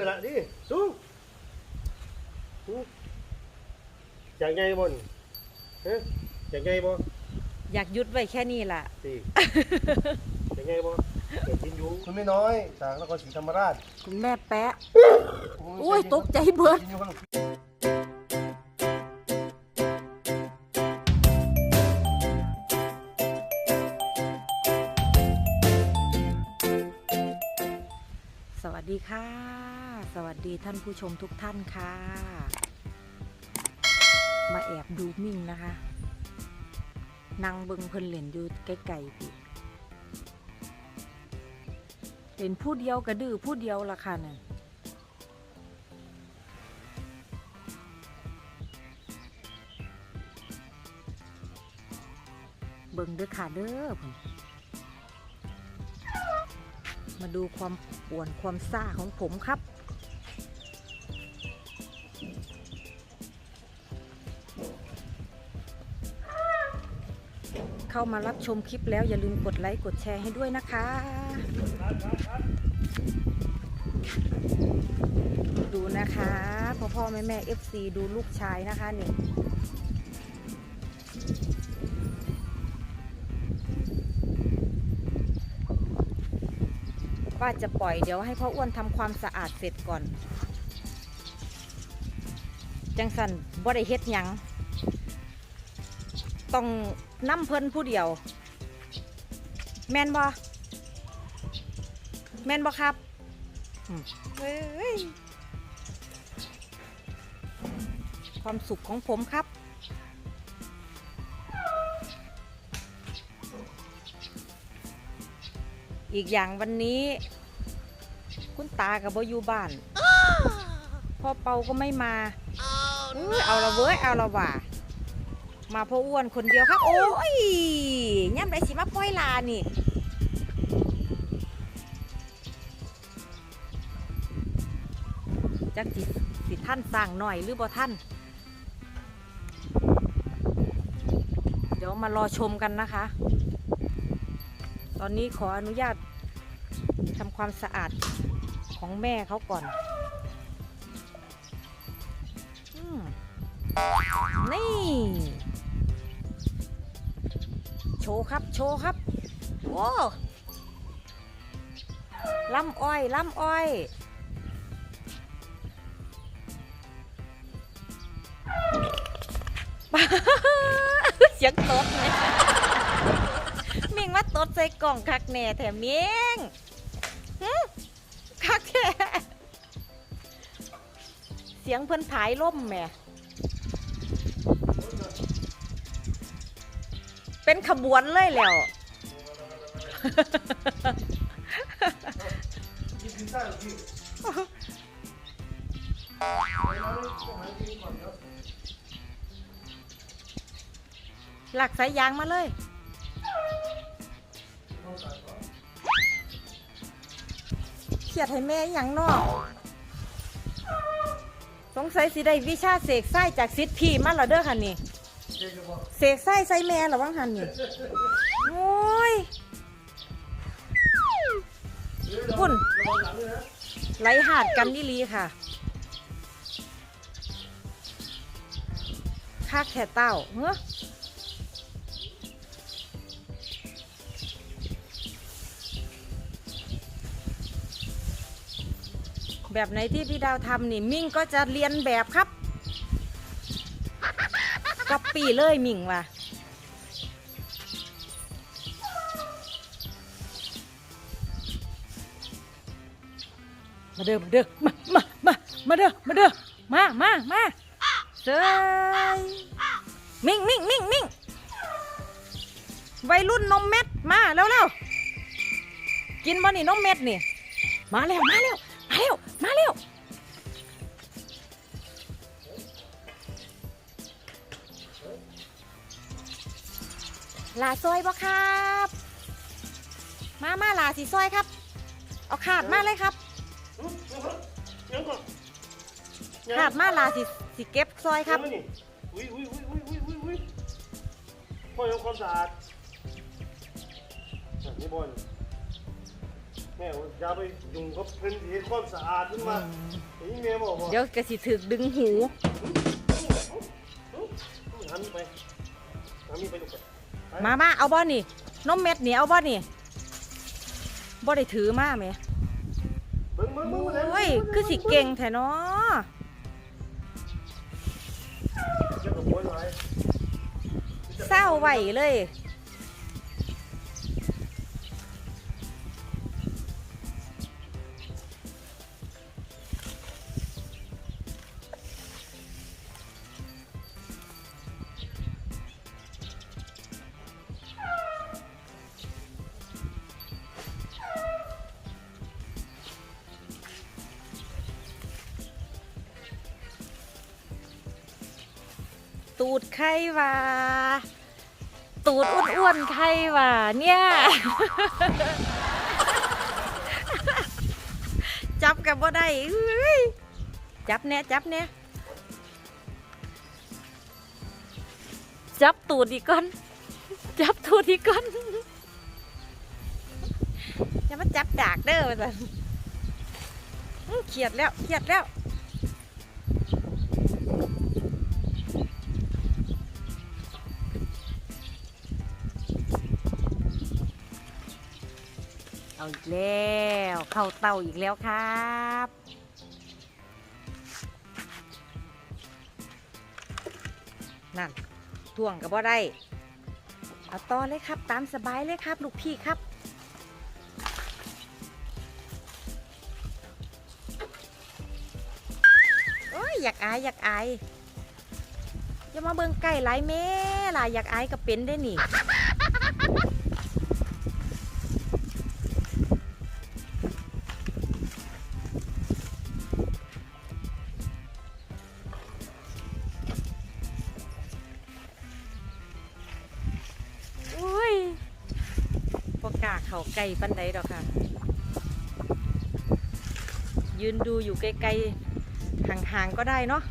อละดิสูงสูงอย่างไงบนเฮ้ยอย่างไงบ่อยากหยุดไว้แค่นี้ล่ะสิอย่างไงบ่เกิดกินอยู่คุณไม่น้อยจากนครศรีธรรมราชคุณแม่แปะโอ้ยตกใจเบิดกินอยู่ครับสวัสดีค่ะ สวัสดีท่านผู้ชมทุกท่านค่ะ มาแอบดูมิ่งนะคะนางเบิงเพิ่นเล่นอยู่ใกล้ๆพี่เล่นผู้เดียวกระดื้อผู้เดียวละค่ะเนี่ยเบิงเด้อค่ะเด้อพุ่มาดูความป่วนความซ่าของผมครับ เข้ามารับชมคลิปแล้วอย่าลืมกดไลค์กดแชร์ให้ด้วยนะคะ ดูนะคะพ่อพ่อแม่แม่ FC ดูลูกชายนะคะนี่ว่าจะปล่อยเดี๋ยวให้พ่ออ้วนทำความสะอาดเสร็จก่อน จังสันบ่ได้เฮ็ดยัง ต้องน้ำเพิ่นผู้เดียว แม่นบ่แม่นบ่ครับอืมเอ้ยความสุขของผมครับ อีกอย่างวันนี้ คุณตากับบอยู่บ้าน พ่อเปาก็ไม่มาอุ๊ยเอาละเว้ย เอาละว่ะ มาพ่ออ้วนคนเดียวครับ โอ้ยย่ำไรสิมาปล่อยลานี่จักสิสิท่านสั่งหน่อยหรือบ่ท่าน เดี๋ยวมารอชมกันนะคะ ตอนนี้ขออนุญาตทำความสะอาดของแม่เขาก่อนอนี่ ว์ครับ โชว์ครับ โอ้ลำอ้อยลำอ้อย เสียงตดเลยมิงมาตดใส่กล่องคักแหน่แถมมิงหึคักแท้เสียงเพิ่นผายล่มแหม่ เป็นขบวนเลยแล้ว หลักสายยางมาเลย เขียดให้แม่อย่างนอก สงสัยสิได้วิชาเสกไส้จากซิดพีมาแล้วเด้อค่ะนี่ เสกไส้ใส่แม่เหรอวังหันนี่โอ้ยคุณระวังหลังด้วยนไหลหาดกันนี่ลีค่ะค่าแค่เต้าเฮ้อแบบไหนที่พี่ดาวทำนี่มิ่งก็จะเรียนแบบครับ ก๊อปปี้เลยมิงว่ะมาเด้อมาเด้อมามามามาเด้อมาเด้อมามามาเซยมิ่งมิ่งมิ่งมิ่งวัยรุ่นนมเม็ดมาแล้วแล้วกินบ่นี่นมเม็ดนี่ มาแล้วมาแล้ว ลาซอยบ่ครับ มามาลาสีซอยครับ เอาขาดมาเลยครับขาดมาลาสิสิเก็บซอยครับยังไม่อุ้ยอุ้ยอุ้ยอุ้ยอุ้ยอุ้ยอุ้ยพ่อทำความสะอาดนี่บอลแม่ว่าอย่าไปยุ่งกับเพิ่นสิเฮ็ดความสะอาดขึ้นมาไอ้แม่บอกว่าเดี๋ยวกระสิถึกดึงหูหันไปหันไปลูกไป มามาเอาบ่อนี่นมเม็ดนี่เอาบ่อนี่บ่ได้ถือมาไหมเบิ่งเบิ่งเบิ่งมาแล้วโอ้ยคือสิเก่งแท้เนาะเจ้ากับโวยหลายเศร้าไว้เลย ตูดใครวะตูดอ้วนๆใครวะเนี่ย จับกับบ่ได้จับเนี่ยจับเนี่ยจับตูดอีกก่อน จับตูดอีกก่อนอย่ามาจับดากเด้อว่าซั่นเครียดแล้วเครียดแล้ว เอาอีกแล้วเข้าเตาอีกแล้วครับนั่นท่วงกับว่าได้เอาต่อเลยครับ ตามสบายเลยครับ ลูกพี่ครับโอ้ยอยากอายอยากอายอย่ามาเบิ่งไก่หลายแม่ล่ะอยากอายก็เป็นได้นี่ ไกลปันใดดอกค่ะ ยืนดูอยู่ไกลๆห่างๆก็ได้เนาะ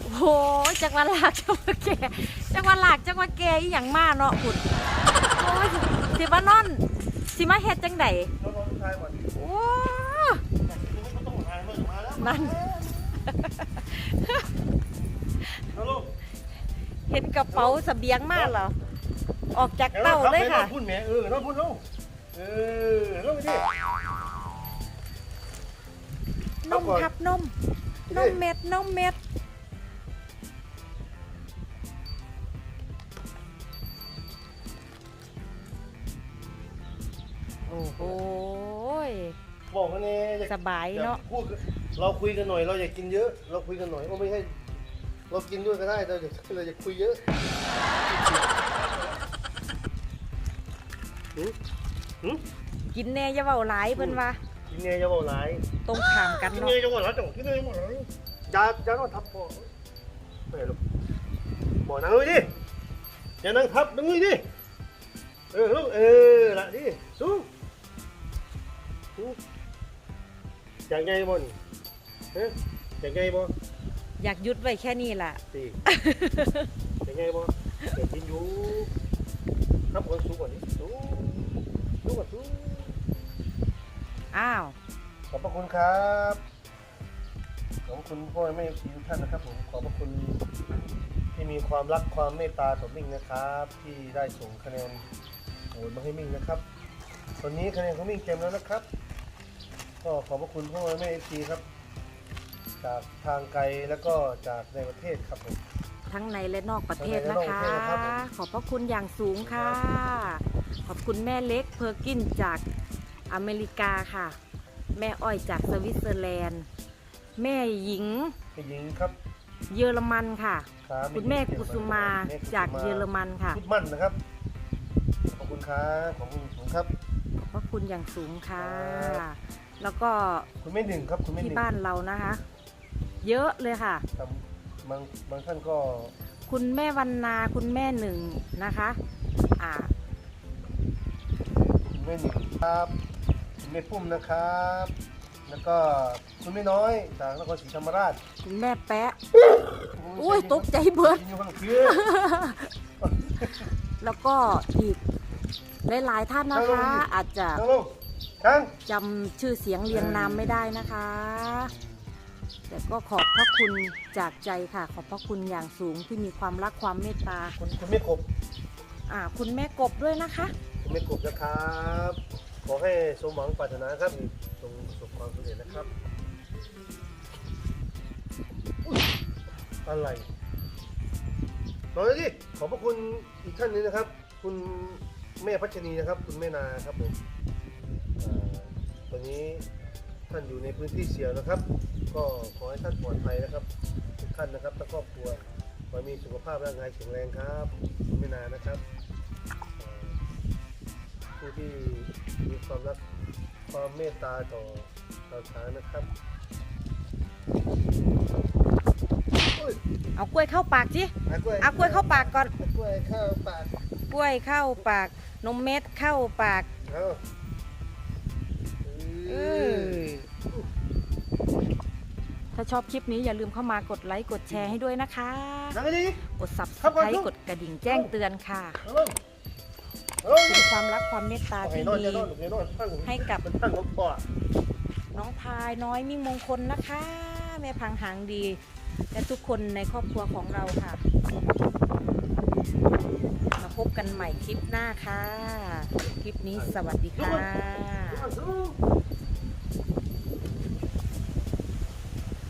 โอ้โหจังหวะหลากจังหวะแก่จังหวะหลากจังหวะแก่อีหยังมากเนาะคุณโอ้ยสิมานอนสิมาเฮ็ดจังไดโอ้นั่น เอาลูก เห็นกระเป๋าเสบียงมาเหรอ ออกจากเต้าเลยค่ะพุ่นแม่เออเราพุ่นลงเออลงไปดินมครับนมนมเม็ดนมเม็ดโอ้โหยบอกกันนี่อย่สบายเนาะพูดเราคุยกันหน่อยเราอย่ากินเยอะ เราคุยกันหน่อยโอ้ไม่ใช่ เรากินด้วยก็ได้เราอย่าเราอย่าคุยเยอะหืมหืมกินแน่อย่าเบาหลายเพิ่นว่ากินเนยจะบอกหลายตรงขามกันกินเนาะเนยจะบอกหลายจังกินเนยจะบอกหลายอย่าอย่าต้องทับพ่อไปลูกบอกนั่งเลยดิอย่านั่งทับนั่งเลยดิเออลูกเออละดิสู้สู้อยากไงบ่นเฮ้ยอยากไงบ่ อยากหยุดไว้แค่นี้ล่ะสิอยากไงบ่อยากกินอยู่ครับก่อนสู้ก่อนดิสู้สู้ก่อนสู้อ้าว ขอบพระคุณครับ ขอบพระคุณพ่อแม่ชีทุกท่านนะครับผมขอบพระคุณที่มีความรักความเมตตาต่อมิ่งนะครับ ที่ได้ส่งคะแนนโหวตมาให้มิ่งนะครับตอนนี้คะแนนของมิ่งเต็มแล้วนะครับ ก็ขอบพระคุณพ่อแม่ชีครับ จากทางไกลแล้วก็จากในประเทศครับผม ทั้งในและนอกประเทศทั้นะงในและนอกคะประเทศนะครับผม ขอบพระคุณอย่างสูงค่ะ ขอบคุณแม่เล็กเพอร์กินจากอเมริกาค่ะ แม่อ้อยจากสวิตเซอร์แลนด์ แม่หญิงพี่หญิงครับเยอรมันค่ะ รับคุณแม่กุสุมาแกุสุจากเยอรมันค่ะพุทธมั่นนะครับ ขอบคุณครับขอบคุณสูงครับ ขอบพระคุณอย่างสูงค่ะ ครับ แล้วก็คุณแม่หนึ่งครับคุณแม่หที่นึ่งบ้านเรานะคะ เยอะเลยค่ะครับบางบางท่านก็ คุณแม่วันนาคุณแม่หนึ่งนะคะ อ่าคุณแม่หนึ่งครับคุณแม่ปุ้มนะครับ แล้วก็คุณแม่น้อยจากนครศรีธรรมราชคุณแม่แปะอุ้ยตกใจเบิดกินอยู่ข้างเคียงแล้วก็อีกหลายๆท่านนะคะ อาจจะนั่งลงช้างจำชื่อเสียงเรียงนามไม่ได้นะคะ แต่ก็ขอบพระคุณจากใจค่ะ ขอบพระคุณอย่างสูงที่มีความรักความเมตตาคุณคุณไม่กบอ่า คุณแม่กบด้วยนะคะ คุณไม่กบนะครับ ขอให้สมหวังปรารถนาครับจงประสบความสำเร็จนะครับอุ๊ยอะไรต่อเลยดิขอบพระคุณอีกท่านหนึงนะครับ คุณแม่พัชนีนะครับ คุณแม่นาครับผมเอ่อตอนนี้ ท่านอยู่ในพื้นที่เสี่ยงนะครับ ก็ขอให้ท่านปลอดภัยนะครับ ทุกท่านนะครับและครอบครัวขอให้มีสุขภาพร่างกายแข็งแรงครับคุณแม่นานะครับเอ่อผู้ที่มีความรักความเมตตาต่อชาวช้างนะครับอุ้ยเอากล้วยเข้าปากสิเอากล้วยเอากล้วยเข้าปากก่อนเอากล้วยเข้าปาก กล้วยเข้าปาก นมเม็ดเข้าปาก เอาเออถ้าชอบคลิปนี้อย่าลืมเข้ามากดไลค์กดแชร์ให้ด้วยนะคะ นั่งให้ดี กดครับผม subscribe กดกระดิ่งแจ้งเตือนค่ะ เอาลงเอาลงเป็นความรักความเมตตาเอาให้ที่นอนมีจะนอนหรือไม่นอนตั้งให้กับเป็นตั้งของพ่อน้องพายน้อยมิ่งมงคลนะคะ แม่พังหางดี และทุกคนในครอบครัวของเราค่ะ มาพบกันใหม่คลิปหน้าค่ะ คลิปนี้สวัสดีค่ะ สู้